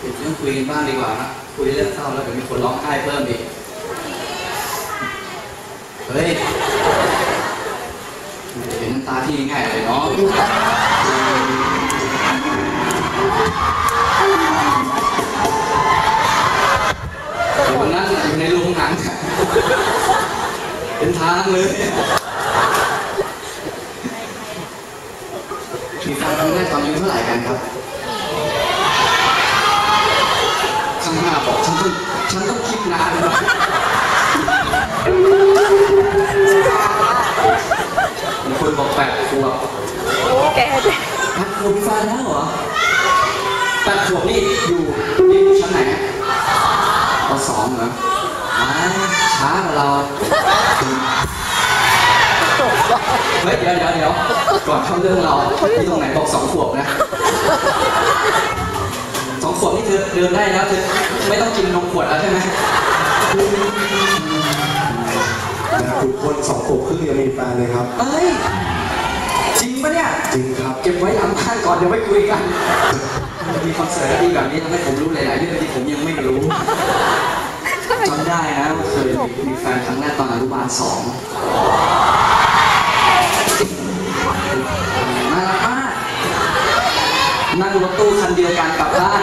คุยกันบ้างดีกว่านะคุยเรื่องเศร้าแล้วเดี๋ยวมีคนร้องไห้เพิ่มอีกเฮ้ยเห็นน้ำตาที่ง่ายเลยเนาะอยู่ตรงนั้นอยู่ในโรงหนังเป็นทางเลยมีแฟนครั้งแรกตอนอายุเท่าไหร่กันครับ ข้างหน้าบอกฉันต้องฉันต้องคิดนานนะมีคนบอกแปดขวบ แกเด็ก แปดขวบมีแฟนแล้วเหรอ แปดขวบนี่อยู่นี่อยู่ชั้นไหนอะปสองเหรออ้ายช้ากว่าเราเฮ้ยเดี๋ยวเดี๋ยวเดี๋ยวก่อนเข้าเรื่องเราที่ตรงไหนบอกสองขวบนะสองขวบนี่เธอเดินได้แล้วเธอไม่ต้องกินนมขวดแล้วใช่ไหมแต่คุณคนสองขวบครึ่งยังมีแฟนเลยครับ เอ้ย จริงปะเนี่ย จริงครับ เก็บไว้หลังบ้านก่อนเดี๋ยวไว้คุยกัน มันมีคอนเสิร์ตดีแบบนี้ทำให้ผมรู้หลายๆเรื่องที่ผมยังไม่รู้จำได้นะว่าเคยมีแฟนครั้งแรกตอนอนุบาลสองน่ารักมากนั่งรถตู้คันเดียวกันกลับบ้าน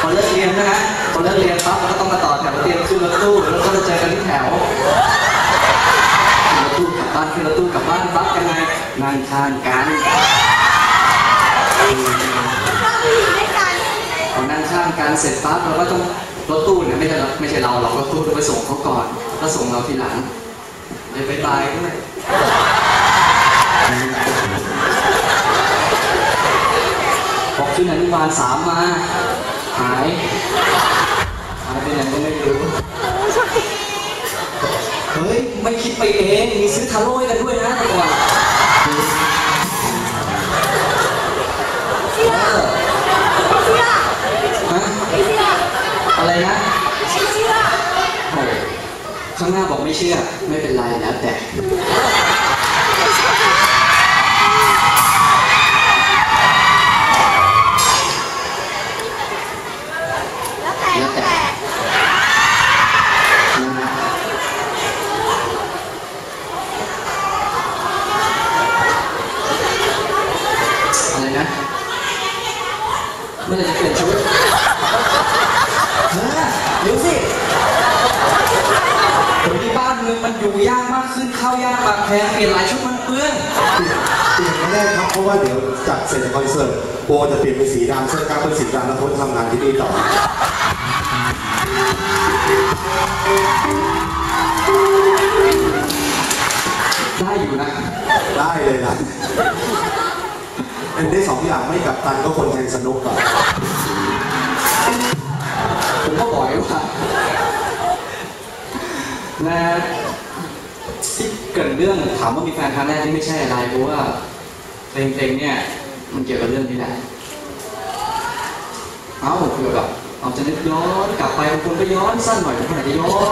พอเลิกเรียนนะฮะพอเลิกเรียนปั๊บเราก็ต้องมาต่อแถวเตรียมขึ้นรถตู้แล้วก็จะเจอกันที่แถว ขึ้นรถตู้กลับบ้านขึ้นรถตู้กลับบ้านปั๊บยังไง นั่งทานกันพอนั่งข้างกันเสร็จปั๊บเราก็ต้องรถตู้เนี่ยไม่ใช่เราไม่ใช่เราหรอกรถตู้ต้องไปส่งเขาก่อนแล้วส่งเราทีหลังเดี๋ยวไปตายด้วยพอขึ้นอนุบาลสามมา หาย หายไปไหนก็ไม่รู้เฮ้ย ไม่คิดไปเอง มีซื้อทาโร่ให้กันด้วยนะแต่ก่อนางหน้าบอกไม่เชื่อ ไม่เป็นไรแล้วแต่แล้วแต่อะไรนะ เมื่อไรจะเปลี่ยนชุดเฮ้ยเดี๋ยวสิเดี๋ยวที่บ้านเมืองมันอยู่ยากมาก ขึ้นเข้ายากปากแพงเปลี่ยนหลายชุดมันเปลืองเปลี่ยนไม่ได้ครับ เพราะว่าเดี๋ยวจัดเสร็จจากคอนเสิร์ตโบจะเปลี่ยนเป็นสีดำเสื้อกล้ามเป็นสีดำแล้วทนทำงานที่นี่ต่อได้อยู่นะ ได้เลยนะเป็นได้สองอย่างไม่กับตันก็คนแทงสนุกก่อนผมก็บอกไว้ว่านะที่เเกิดเรื่องถามว่ามีแฟนครั้งแรกที่ไม่ใช่อะไรเพราะว่าเพลงเพลงเนี่ยมันเกี่ยวกับเรื่องนี้แหละเอ้าเกี่ยวกับเอาจะนึกย้อนกลับไปบางคนก็ย้อนสั้นหน่อยบางคนจะย้อน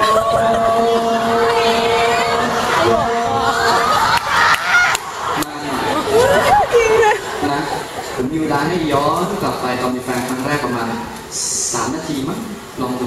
นะผมมีเวลาให้ย้อนกลับไปตอนมีแฟนครั้งแรกประมาณสามนาทีมั้งลองดู